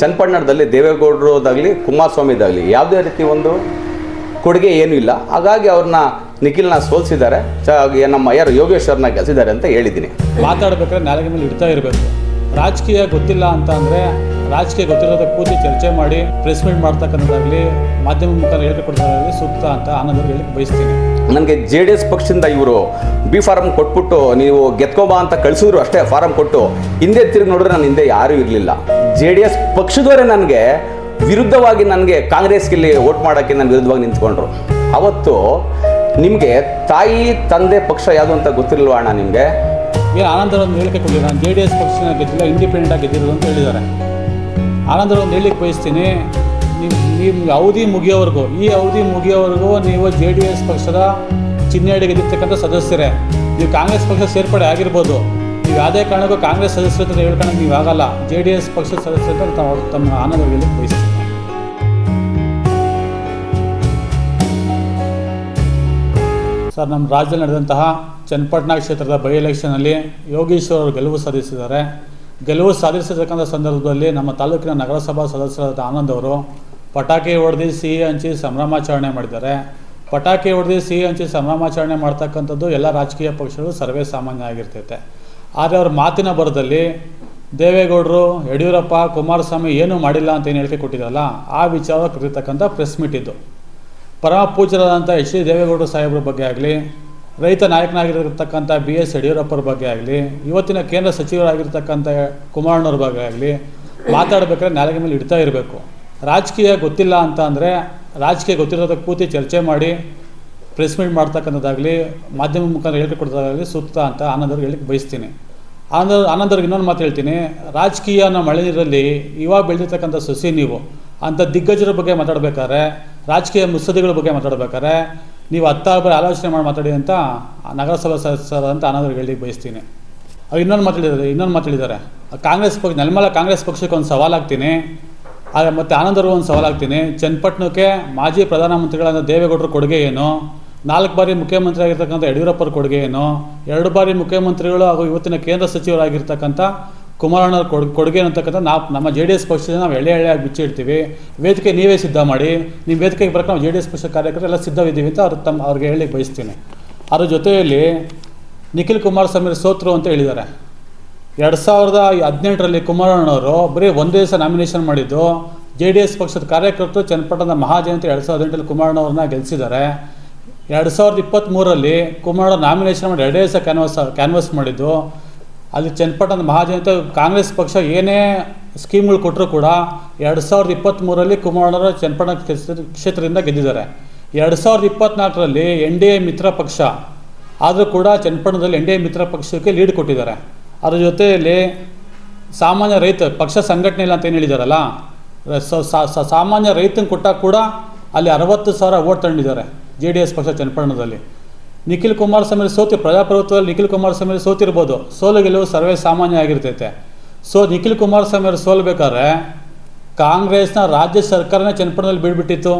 ಚನ್ನಪಟ್ಟಣದಲ್ಲಿ ದೇವೇಗೌಡರದಾಗಲಿ ಕುಮಾರಸ್ವಾಮಿದಾಗಲಿ ಯಾವುದೇ ರೀತಿ ಒಂದು ಕೊಡುಗೆ ಏನೂ ಇಲ್ಲ. ಹಾಗಾಗಿ ಅವ್ರನ್ನ ನಿಖಿಲ್ನ ಸೋಲಿಸಿದ್ದಾರೆ. ಚ ನಮ್ಮ ಯಾರು ಯೋಗೇಶ್ವರನ ಗೆಲ್ಸಿದ್ದಾರೆ ಅಂತ ಹೇಳಿದ್ದೀನಿ. ಮಾತಾಡ್ಬೇಕಾದ್ರೆ ನಾಲಿಗೆ ಮೇಲೆ ಇಡ್ತಾ ಇರಬೇಕು. ರಾಜಕೀಯ ಗೊತ್ತಿಲ್ಲ ಅಂತ ಅಂದರೆ ರಾಜಕೀಯ ಗೊತ್ತಿರೋದ ಕೂತು ಚರ್ಚೆ ಮಾಡಿ ಪ್ರೆಸ್ ಮೀಟ್ ಮಾಡ್ತಕ್ಕಂಥದ್ದಾಗಲಿ ಮಾಧ್ಯಮ ಮುಖಾಂತರ ಹೇಳಿಕೆ ಕೊಡೋದಾಗಲಿ ಸೂಕ್ತ ಅಂತ ಆನಂದ ಹೇಳಿಕ್ಕೆ ಬಯಸ್ತೀನಿ. ನನಗೆ ಜೆ ಡಿ ಎಸ್ ಪಕ್ಷದಿಂದ ಇವರು ಬಿ ಫಾರಮ್ ಕೊಟ್ಬಿಟ್ಟು ನೀವು ಗೆದ್ಕೋಬಾ ಅಂತ ಕಳಿಸಿದ್ರು ಅಷ್ಟೇ ಫಾರಮ್ ಕೊಟ್ಟು ಹಿಂದೆ ತಿರುಗಿ ನೋಡಿದ್ರೆ ನಾನು ಹಿಂದೆ ಯಾರೂ ಇರಲಿಲ್ಲ. ಜೆ ಡಿ ಎಸ್ ಪಕ್ಷದವರೇ ನನಗೆ ವಿರುದ್ಧವಾಗಿ ನನಗೆ ಕಾಂಗ್ರೆಸ್ಗೆ ಇಲ್ಲಿ ವೋಟ್ ಮಾಡೋಕ್ಕೆ ನನ್ನ ವಿರುದ್ಧವಾಗಿ ನಿಂತ್ಕೊಂಡ್ರು. ಅವತ್ತು ನಿಮಗೆ ತಾಯಿ, ತಂದೆ ಪಕ್ಷ ಯಾವುದು ಅಂತ ಗೊತ್ತಿರಲ್ವಾ ಅಣ್ಣ ನಿಮಗೆ? ಏನು ಆನಂದರ ಒಂದು ಹೇಳಿಕೆ ಕೊಡಲಿ ನಾನು ಜೆ ಡಿ ಎಸ್ ಪಕ್ಷನ ಗೆದ್ದಿಲ್ಲ ಇಂಡಿಪೆಂಡೆಂಟ್ ಆಗಿ ಗೆದ್ದಿರೋದು ಅಂತ ಹೇಳಿದ್ದಾರೆ. ಆನಂದರ ಒಂದು ಹೇಳಿಕೆ ಬಯಸ್ತೀನಿ. ನೀವು ನೀವು ಅವಧಿ ಮುಗಿಯೋವರೆಗೂ, ಈ ಅವಧಿ ಮುಗಿಯೋವರೆಗೂ ನೀವು ಜೆ ಡಿ ಎಸ್ ಪಕ್ಷದ ಚಿಹ್ನೆಯಡಿ ಗೆದ್ದಿರ್ತಕ್ಕಂಥ ಸದಸ್ಯರೇ. ನೀವು ಕಾಂಗ್ರೆಸ್ ಪಕ್ಷ ಸೇರ್ಪಡೆ ಆಗಿರ್ಬೋದು. ನೀವು ಯಾವುದೇ ಕಾರಣಕ್ಕೂ ಕಾಂಗ್ರೆಸ್ ಸದಸ್ಯರು ಹೇಳ್ಕೊಳಕ್ಕೆ ನೀವು ಆಗಲ್ಲ. ಜೆ ಡಿ ಎಸ್ ಪಕ್ಷದ ಸದಸ್ಯರು ತಾವು ತಮ್ಮ ಆನಂದ ಹೇಳಿಕ್ಕೆ ಬಯಸ್ತೀನಿ ಸರ್, ನಮ್ಮ ರಾಜ್ಯದಲ್ಲಿ ನಡೆದಂತಹ ಚನ್ನಪಟ್ಟಣ ಕ್ಷೇತ್ರದ ಬೈ ಎಲೆಕ್ಷನಲ್ಲಿ ಯೋಗೀಶ್ವರ್ ಅವರು ಗೆಲುವು ಸಾಧಿಸಿದ್ದಾರೆ. ಗೆಲುವು ಸಾಧಿಸತಕ್ಕಂಥ ಸಂದರ್ಭದಲ್ಲಿ ನಮ್ಮ ತಾಲೂಕಿನ ನಗರಸಭಾ ಸದಸ್ಯರಾದ ಆನಂದ್ ಅವರು ಪಟಾಕಿ ಹೊಡೆದು ಸಿಹಿ ಹಂಚಿ ಸಂಭ್ರಮಾಚರಣೆ ಮಾಡಿದ್ದಾರೆ. ಪಟಾಕಿ ಹೊಡೆದು ಸಿಹಿ ಹಂಚಿ ಸಂಭ್ರಮಾಚರಣೆ ಮಾಡ್ತಕ್ಕಂಥದ್ದು ಎಲ್ಲ ರಾಜಕೀಯ ಪಕ್ಷಗಳು ಸರ್ವೇ ಸಾಮಾನ್ಯ ಆಗಿರ್ತೈತೆ. ಆದರೆ ಅವ್ರ ಮಾತಿನ ಬರದಲ್ಲಿ ದೇವೇಗೌಡರು, ಯಡಿಯೂರಪ್ಪ, ಕುಮಾರಸ್ವಾಮಿ ಏನೂ ಮಾಡಿಲ್ಲ ಅಂತ ಏನು ಹೇಳಿಕೆ ಕೊಟ್ಟಿದ್ದಲ್ಲ ಆ ವಿಚಾರ ಕರೀತಕ್ಕಂಥ ಪ್ರೆಸ್ ಮೀಟ್ ಇದು ಪರಮ ಪೂಜ್ಯರಾದಂಥ ಎಚ್ ಡಿ ದೇವೇಗೌಡರು ಸಾಹೇಬ್ರ ಬಗ್ಗೆ ಆಗಲಿ, ರೈತ ನಾಯಕನಾಗಿರತಕ್ಕಂಥ ಬಿ ಎಸ್ ಯಡಿಯೂರಪ್ಪರ ಬಗ್ಗೆ ಆಗಲಿ, ಇವತ್ತಿನ ಕೇಂದ್ರ ಸಚಿವರಾಗಿರ್ತಕ್ಕಂಥ ಕುಮಾರಣ್ಣವ್ರ ಬಗ್ಗೆ ಆಗಲಿ, ಮಾತಾಡಬೇಕಾದ್ರೆ ನಾಲಿಗೆ ಮೇಲೆ ಇಡ್ತಾ ಇರಬೇಕು. ರಾಜಕೀಯ ಗೊತ್ತಿಲ್ಲ ಅಂತ ಅಂದರೆ ರಾಜಕೀಯ ಗೊತ್ತಿರೋದಕ್ಕೆ ಕೂತಿ ಚರ್ಚೆ ಮಾಡಿ ಪ್ರೆಸ್ ಮೀಟ್ ಮಾಡ್ತಕ್ಕಂಥದ್ದಾಗಲಿ, ಮಾಧ್ಯಮ ಮುಖಾಂತರ ಹೇಳಿಕೆ ಸೂಕ್ತ ಅಂತ ಆನಂದವ್ರಿಗೆ ಹೇಳಿಕ್ಕೆ ಬಯಸ್ತೀನಿ. ಆನಂದ, ಆನಂದವ್ರಿಗೆ ಇನ್ನೊಂದು ಮಾತು ಹೇಳ್ತೀನಿ. ರಾಜಕೀಯ ಮಳೆ ನೀರಲ್ಲಿ ಇವಾಗ ಬೆಳೆದಿರ್ತಕ್ಕಂಥ ಸೊಸಿ ನೀವು, ಅಂಥ ದಿಗ್ಗಜರ ಬಗ್ಗೆ ಮಾತಾಡ್ಬೇಕಾದ್ರೆ, ರಾಜಕೀಯ ಮುಸದಿಗಳ ಬಗ್ಗೆ ಮಾತಾಡ್ಬೇಕಾದ್ರೆ, ನೀವು ಹತ್ತಾರು ಬಾರಿ ಆಲೋಚನೆ ಮಾಡಿ ಮಾತಾಡಿ ಅಂತ ನಗರಸಭಾ ಅಂತ ಆನಂದವ್ರಿಗೆ ಹೇಳಿ ಬಯಸ್ತೀನಿ. ಅವ್ರು ಇನ್ನೊಂದು ಮಾತಾಡಿದ್ದಾರೆ ಇನ್ನೊಂದು ಮಾತಾಡಿದ್ದಾರೆ ಕಾಂಗ್ರೆಸ್ ಪಕ್ಷ, ನೆಲಮಲ ಕಾಂಗ್ರೆಸ್ ಪಕ್ಷಕ್ಕೆ ಒಂದು ಸವಾಲಾಗ್ತೀನಿ ಆಗ ಮತ್ತು ಆನಂದರು ಒಂದು ಸವಾಲಾಗ್ತೀನಿ ಚನ್ನಪಟ್ಟಣಕ್ಕೆ ಮಾಜಿ ಪ್ರಧಾನಮಂತ್ರಿಗಳಾದ ದೇವೇಗೌಡರ ಕೊಡುಗೆ ಏನು? ನಾಲ್ಕು ಬಾರಿ ಮುಖ್ಯಮಂತ್ರಿ ಆಗಿರ್ತಕ್ಕಂಥ ಯಡಿಯೂರಪ್ಪರ ಕೊಡುಗೆ ಏನು? ಎರಡು ಬಾರಿ ಮುಖ್ಯಮಂತ್ರಿಗಳು ಹಾಗೂ ಇವತ್ತಿನ ಕೇಂದ್ರ ಸಚಿವರಾಗಿರ್ತಕ್ಕಂಥ ಕುಮಾರಣ್ಣವ್ರ ಕೊಡು, ಕೊಡುಗೆ ಅಂತಕ್ಕಂಥ ನಾವು, ನಮ್ಮ ಜೆ ಡಿ ಎಸ್ ಪಕ್ಷದ ನಾವು ಎಳೆ ಎಳೆಯಾಗಿ ಬಿಚ್ಚಿಡ್ತೀವಿ ವೇದಿಕೆ ನೀವೇ ಸಿದ್ಧ ಮಾಡಿ. ನಿಮ್ಮ ವೇದಿಕೆಗೆ ಬರೋಕೆ ನಾವು ಜೆ ಡಿ ಎಸ್ ಪಕ್ಷ ಕಾರ್ಯಕರ್ತರು ಎಲ್ಲ ಸಿದ್ಧವಿದ್ದೀವಿ ಅಂತ ಅವ್ರು ತಮ್ಮ ಅವ್ರಿಗೆ ಹೇಳಿ ಬಯಸ್ತೀನಿ. ಅದ್ರ ಜೊತೆಯಲ್ಲಿ ನಿಖಿಲ್ ಕುಮಾರಸ್ವಾಮಿ ಸೋತರು ಅಂತ ಹೇಳಿದ್ದಾರೆ. ಎರಡು ಸಾವಿರದ ಹದಿನೆಂಟರಲ್ಲಿ ಕುಮಾರಣ್ಣವರು ಬರೀ ಒಂದೇ ದಿವಸ ನಾಮಿನೇಷನ್ ಮಾಡಿದ್ದು ಜೆ ಡಿ ಎಸ್ ಪಕ್ಷದ ಕಾರ್ಯಕರ್ತರು ಚನ್ನಪಟ್ಟಣದ ಮಹಾಜಯಂತಿ ಎರಡು ಸಾವಿರದ ಹದಿನೆಂಟರಲ್ಲಿ ಕುಮಾರಣ್ಣವ್ರನ್ನ ಗೆಲ್ಲಿಸಿದ್ದಾರೆ ಎರಡು ಸಾವಿರದ ಇಪ್ಪತ್ತ್ಮೂರಲ್ಲಿ ಕುಮಾರ ನಾಮಿನೇಷನ್ ಮಾಡಿ ಎರಡೇ ದಿವಸ ಕ್ಯಾನ್ವಾಸ್ ಕ್ಯಾನ್ವಾಸ್ ಮಾಡಿದ್ದು. ಅಲ್ಲಿ ಚನ್ನಪಟ್ಟಣದ ಮಹಾಜನತೆ ಕಾಂಗ್ರೆಸ್ ಪಕ್ಷ ಏನೇ ಸ್ಕೀಮ್ಗಳು ಕೊಟ್ಟರು ಕೂಡ ಎರಡು ಸಾವಿರದ ಇಪ್ಪತ್ತ್ಮೂರಲ್ಲಿ ಕುಮಾರಣ್ಣವರು ಚನ್ನಪಟ್ಟಣ ಕ್ಷೇತ್ರ- ಕ್ಷೇತ್ರದಿಂದ ಗೆದ್ದಿದ್ದಾರೆ. ಎರಡು ಸಾವಿರದ ಇಪ್ಪತ್ತ್ನಾಲ್ಕರಲ್ಲಿ ಎನ್ ಡಿ ಎ ಮಿತ್ರ ಪಕ್ಷ. ಆದರೂ ಕೂಡ ಚನ್ನಪಟ್ಟಣದಲ್ಲಿ ಎನ್ ಡಿ ಎ ಮಿತ್ರ ಪಕ್ಷಕ್ಕೆ ಲೀಡ್ ಕೊಟ್ಟಿದ್ದಾರೆ. ಅದರ ಜೊತೆಯಲ್ಲಿ ಸಾಮಾನ್ಯ ರೈತ, ಪಕ್ಷ ಸಂಘಟನೆ ಇಲ್ಲ ಅಂತ ಏನು ಹೇಳಿದಾರಲ್ಲ ಸಾಮಾನ್ಯ ರೈತನ ಕೊಟ್ಟಾಗ ಕೂಡ ಅಲ್ಲಿ ಅರವತ್ತು ಸಾವಿರ ಓಟ್ ತಗೊಂಡಿದ್ದಾರೆ. ಜೆ ಡಿ ಎಸ್ ಪಕ್ಷ ಚನ್ನಪಟ್ಟಣದಲ್ಲಿ. ನಿಖಿಲ್ ಕುಮಾರಸ್ವಾಮಿ ಸೋತಿ ಪ್ರಜಾಪ್ರಭುತ್ವದಲ್ಲಿ ನಿಖಿಲ್ ಕುಮಾರಸ್ವಾಮಿ ಸೋತಿರ್ಬೋದು. ಸೋಲು ಗೆಲುವು ಸರ್ವೇ ಸಾಮಾನ್ಯ ಆಗಿರ್ತೈತೆ. ಸೊ, ನಿಖಿಲ್ ಕುಮಾರಸ್ವಾಮಿ ಅವರು ಸೋಲ್ಬೇಕಾದ್ರೆ ಕಾಂಗ್ರೆಸ್ನ ರಾಜ್ಯ ಸರ್ಕಾರನೇ ಚನ್ನಪಟ್ಟಣದಲ್ಲಿ ಬೀಳ್ಬಿಟ್ಟಿತ್ತು.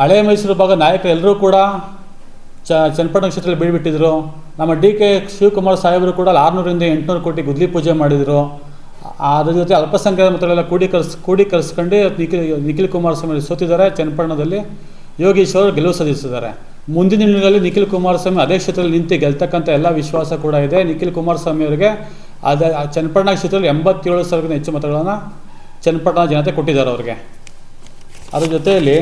ಹಳೆ ಮೈಸೂರು ಭಾಗ ನಾಯಕರೆಲ್ಲರೂ ಕೂಡ ಚ, ಚನ್ನಪಟ್ಟಣ ಕ್ಷೇತ್ರದಲ್ಲಿ ಬೀಳ್ಬಿಟ್ಟಿದ್ರು. ನಮ್ಮ ಡಿ ಕೆ ಶಿವಕುಮಾರ್ ಸಾಹೇಬರು ಕೂಡ ಆರುನೂರಿಂದ ಎಂಟುನೂರು ಕೋಟಿ ಗುದ್ಲಿ ಪೂಜೆ ಮಾಡಿದರು. ಅದ್ರ ಜೊತೆ ಅಲ್ಪಸಂಖ್ಯಾತ ಮತಗಳೆಲ್ಲ ಕೂಡಿ ಕೂಡೀಕರಿಸ್ಕೊಂಡು ನಿಖಿಲ್ ನಿಖಿಲ್ ಕುಮಾರಸ್ವಾಮಿ ಸೋತಿದ್ದಾರೆ ಚನ್ನಪಟ್ಟಣದಲ್ಲಿ. ಯೋಗೀಶ್ವರ್ ಗೆಲುವು ಸಾಧಿಸಿದ್ದಾರೆ. ಮುಂದಿನ ದಿನಗಳಲ್ಲಿ ನಿಖಿಲ್ ಕುಮಾರಸ್ವಾಮಿ ಅದೇ ಕ್ಷೇತ್ರದಲ್ಲಿ ನಿಂತು ಗೆಲ್ತಕ್ಕಂಥ ಎಲ್ಲ ವಿಶ್ವಾಸ ಕೂಡ ಇದೆ. ನಿಖಿಲ್ ಕುಮಾರಸ್ವಾಮಿ ಅವರಿಗೆ ಅದೇ ಚನ್ನಪಟ್ಟಣ ಕ್ಷೇತ್ರದಲ್ಲಿ ಎಂಬತ್ತೇಳು ಸಾವಿರಕ್ಕಿಂತ ಹೆಚ್ಚು ಮತಗಳನ್ನು ಚನ್ನಪಟ್ಟಣ ಜನತೆ ಕೊಟ್ಟಿದ್ದಾರೆ ಅವ್ರಿಗೆ. ಅದ್ರ ಜೊತೆಯಲ್ಲಿ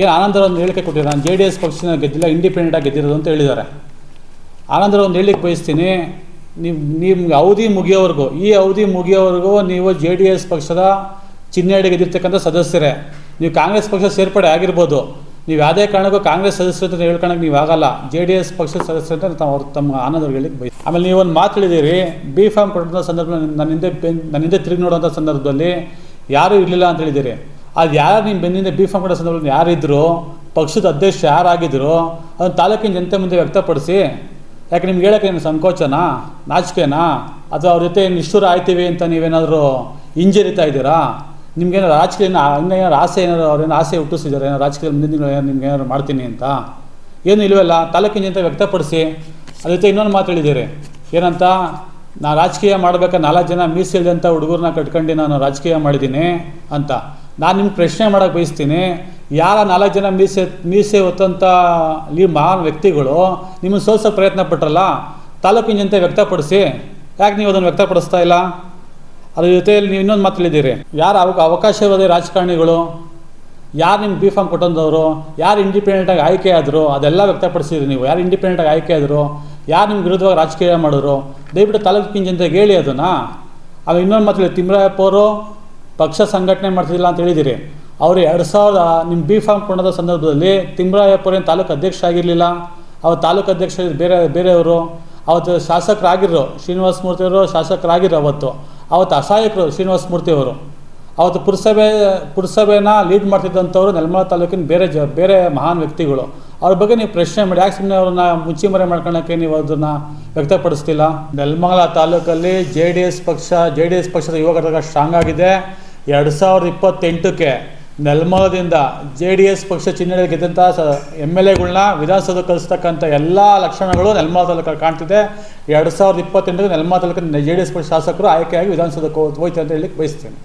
ಏನು ಆನಂದರ ಒಂದು ಹೇಳಿಕೆ ಕೊಟ್ಟಿದ್ದಾರೆ? ನಾನು ಜೆ ಡಿ ಎಸ್ ಪಕ್ಷನ ಗೆದ್ದಿಲ್ಲ ಇಂಡಿಪೆಂಡೆಂಟಾಗಿ ಗೆದ್ದಿರೋದು ಅಂತ ಹೇಳಿದ್ದಾರೆ. ಆನಂದರ ಒಂದು ಹೇಳಿಕೆ ಬಯಸ್ತೀನಿ, ನೀವು ನಿಮ್ಗೆ ಅವಧಿ ಮುಗಿಯೋವರೆಗೂ, ಈ ಅವಧಿ ಮುಗಿಯೋವರೆಗೂ ನೀವು ಜೆ ಡಿ ಎಸ್ ಪಕ್ಷದ ಚಿಹ್ನೆಡೆ ಗೆದ್ದಿರ್ತಕ್ಕಂಥ ಸದಸ್ಯರೇ. ನೀವು ಕಾಂಗ್ರೆಸ್ ಪಕ್ಷ ಸೇರ್ಪಡೆ ಆಗಿರ್ಬೋದು, ನೀವು ಯಾವುದೇ ಕಾರಣಕ್ಕೂ ಕಾಂಗ್ರೆಸ್ ಸದಸ್ಯರು ಅಂತ ಹೇಳ್ಕೊಳಕ್ಕೆ ನೀವು ಆಗಲ್ಲ. ಜೆ ಡಿ ಎಸ್ ಪಕ್ಷದ ಸದಸ್ಯರು ಅಂತ ತಾವು ಅವ್ರು ತಮ್ಮ ಆನಂದವ್ರಿಗೆ ಹೇಳಿಕ್ಕೆ ಬಯಸ್ ಆಮೇಲೆ ನೀವು ಒಂದು ಮಾತು ಹೇಳಿದ್ದೀರಿ, ಬಿ ಫಾರ್ಮ್ ಕೊಟ್ಟಂಥ ಸಂದರ್ಭದಲ್ಲಿ ನನ್ನ ಹಿಂದೆ ಬೆನ್ ನನ್ನ ಹಿಂದೆ ತಿರುಗಿ ನೋಡೋಂಥ ಸಂದರ್ಭದಲ್ಲಿ ಯಾರೂ ಇರಲಿಲ್ಲ ಅಂತ ಹೇಳಿದ್ದೀರಿ. ಅದು ಯಾರು ನಿಮ್ಮ ಬೆನ್ನಿಂದ ಬಿ ಫಾರ್ಮ್ ಕೊಡೋ ಸಂದರ್ಭದಲ್ಲಿ ಯಾರಿದ್ದರು ಪಕ್ಷದ ಅಧ್ಯಕ್ಷ ಯಾರಾಗಿದ್ದರು ಅದನ್ನು ತಾಲೂಕಿನ ಜನತೆ ಮುಂದೆ ವ್ಯಕ್ತಪಡಿಸಿ. ಯಾಕೆ ನಿಮ್ಗೆ ಹೇಳಕ್ಕೆ ಏನು ಸಂಕೋಚನಾ, ನಾಚಿಕೆನಾ, ಅಥವಾ ಅವ್ರ ಜೊತೆ ನಿಷ್ಠುರ ಆಯ್ತೀವಿ ಅಂತ ನೀವೇನಾದರೂ ಹಿಂಜರಿತಾ ಇದ್ದೀರಾ? ನಿಮ್ಗೇನಾರು ರಾಜಕೀಯ ಏನಾರು ಆಸೆ ಏನಾರು ಅವ್ರೇನು ಆಸೆ ಹುಟ್ಟಿಸಿದ್ದಾರೆ ಏನೋ ರಾಜಕೀಯ ಮುಂದಿನ ದಿನ ಏನು ನಿಮ್ಗೆ ಏನಾರು ಮಾಡ್ತೀನಿ ಅಂತ? ಏನು ಇಲ್ವಲ್ಲ ತಾಲೂಕಿನ ಜನತೆ ವ್ಯಕ್ತಪಡಿಸಿ ಜೊತೆ ಇನ್ನೊಂದು ಮಾತು ಏನಂತ, ನಾ ರಾಜಕೀಯ ಮಾಡಬೇಕಾ ನಾಲ್ಕು ಜನ ಮೀಸಲಿದಂಥ ಹುಡುಗರನ್ನ ಕಟ್ಕೊಂಡು ನಾನು ರಾಜಕೀಯ ಮಾಡಿದ್ದೀನಿ ಅಂತ. ನಾನು ನಿಮ್ಗೆ ಪ್ರಶ್ನೆ ಮಾಡೋಕ್ಕೆ ಬಯಸ್ತೀನಿ, ಯಾರ ನಾಲ್ಕು ಜನ ಮೀಸೆ ಮೀಸೆ ಹೊತ್ತಂಥ ಈ ಮಹಾನ್ ವ್ಯಕ್ತಿಗಳು ನಿಮ್ಮನ್ನು ಸೋಸೋ ಪ್ರಯತ್ನ ಪಟ್ಟರಲ್ಲ ತಾಲೂಕಿನ ಜನತೆ ವ್ಯಕ್ತಪಡಿಸಿ, ಯಾಕೆ ನೀವು ಅದನ್ನು ವ್ಯಕ್ತಪಡಿಸ್ತಾ ಇಲ್ಲ? ಅದ್ರ ಜೊತೆಯಲ್ಲಿ ನೀವು ಇನ್ನೊಂದು ಮಾತು ಹೇಳಿದ್ದೀರಿ ಯಾರು ಅವ ಅವಕಾಶವಾದಿ ರಾಜಕಾರಣಿಗಳು? ಯಾರು ನಿಮ್ಗೆ ಬಿ ಫಾರ್ಮ್ ಕೊಟ್ಟಂಥವ್ರು? ಯಾರು ಇಂಡಿಪೆಂಡೆಂಟಾಗಿ ಆಯ್ಕೆ ಆದರು? ಅದೆಲ್ಲ ವ್ಯಕ್ತಪಡಿಸಿದ್ರಿ ನೀವು. ಯಾರು ಇಂಡಿಪೆಂಡೆಂಟಾಗಿ ಆಯ್ಕೆ ಆದರು? ಯಾರು ನಿಮ್ಗೆ ವಿರುದ್ಧವಾಗಿ ರಾಜಕೀಯ ಮಾಡಿದ್ರು? ದಯವಿಟ್ಟು ತಾಲೂಕಿನ ಜನತೆಗೆ ಹೇಳಿ ಅದನ್ನು. ಅವಾಗ ಇನ್ನೊಂದು ಮಾತು ಅವರು, ಪಕ್ಷ ಸಂಘಟನೆ ಮಾಡ್ತಿದ್ದಿಲ್ಲ ಅಂತ ಹೇಳಿದಿರಿ. ಅವರು ಎರಡು ಸಾವಿರದ ನಿಮ್ಮ ಬಿ ಫಾರ್ಮ್ ಕೊಂಡದ ಸಂದರ್ಭದಲ್ಲಿ ತಿಮ್ರಾಯಪ್ಪ ಏನು ತಾಲೂಕು ಅಧ್ಯಕ್ಷ ಆಗಿರಲಿಲ್ಲ? ಅವ್ರ ತಾಲೂಕು ಅಧ್ಯಕ್ಷ ಬೇರೆ, ಬೇರೆಯವರು? ಅವತ್ತು ಶಾಸಕರಾಗಿರೋ ಶ್ರೀನಿವಾಸ ಮೂರ್ತಿಯವರು ಶಾಸಕರಾಗಿರೋ ಅವತ್ತು. ಅವತ್ತು ಅಸಹಾಯಕರು ಶ್ರೀನಿವಾಸ ಮೂರ್ತಿಯವರು ಅವತ್ತು ಪುರಸಭೆ, ಪುರಸಭೆನ ಲೀಡ್ ಮಾಡ್ತಿದ್ದಂಥವ್ರು ನೆಲಮಲ ತಾಲೂಕಿನ ಬೇರೆ ಜ, ಬೇರೆ ಮಹಾನ್ ವ್ಯಕ್ತಿಗಳು. ಅವ್ರ ಬಗ್ಗೆ ನೀವು ಪ್ರಶ್ನೆ ಮಾಡಿ, ಯಾಕೆ ಸುಮ್ಮನೆ ಅವ್ರನ್ನ ಮುಚ್ಚಿಮರೆ ಮಾಡ್ಕೊಳ್ಳೋಕ್ಕೆ ನೀವು ಅದನ್ನು ವ್ಯಕ್ತಪಡಿಸ್ತಿಲ್ಲ? ನೆಲಮಂಗಲ ತಾಲೂಕಲ್ಲಿ ಜೆ ಡಿ ಎಸ್ ಪಕ್ಷ, ಜೆ ಡಿ ಎಸ್ ಪಕ್ಷದ ಯುವ ಘಟಕ ಸ್ಟ್ರಾಂಗ್ ಆಗಿದೆ. ಎರಡು ಸಾವಿರದ ಇಪ್ಪತ್ತೆಂಟಕ್ಕೆ ನೆಲಮಂಗಲದಿಂದ ಜೆ ಡಿ ಎಸ್ ಪಕ್ಷ ಚಿಹ್ನೆಯಲ್ಲಿ ಗೆದ್ದಂಥ ಸ ಎಂ ಎಲ್ ಎಗಳನ್ನ ವಿಧಾನಸೌಧ ಕಲಿಸ್ತಕ್ಕಂಥ ಎಲ್ಲ ಲಕ್ಷಣಗಳು ನೆಲಮಂಗಲ ತಾಲೂಕಲ್ಲಿ ಕಾಣ್ತಿದೆ. ಎರಡು ಸಾವಿರದ ಇಪ್ಪತ್ತೆಂಟಕ್ಕೆ ನೆಲಮಂಗಲ ತಾಲೂಕಿನ ಜೆ ಡಿ ಎಸ್ ಪಕ್ಷ ಶಾಸಕರು ಆಯ್ಕೆಯಾಗಿ ವಿಧಾನಸೌಧಕ್ಕೆ ಹೋಯ್ತು ಅಂತ ಹೇಳಲಿಕ್ಕೆ ಬಯಸ್ತೇನೆ.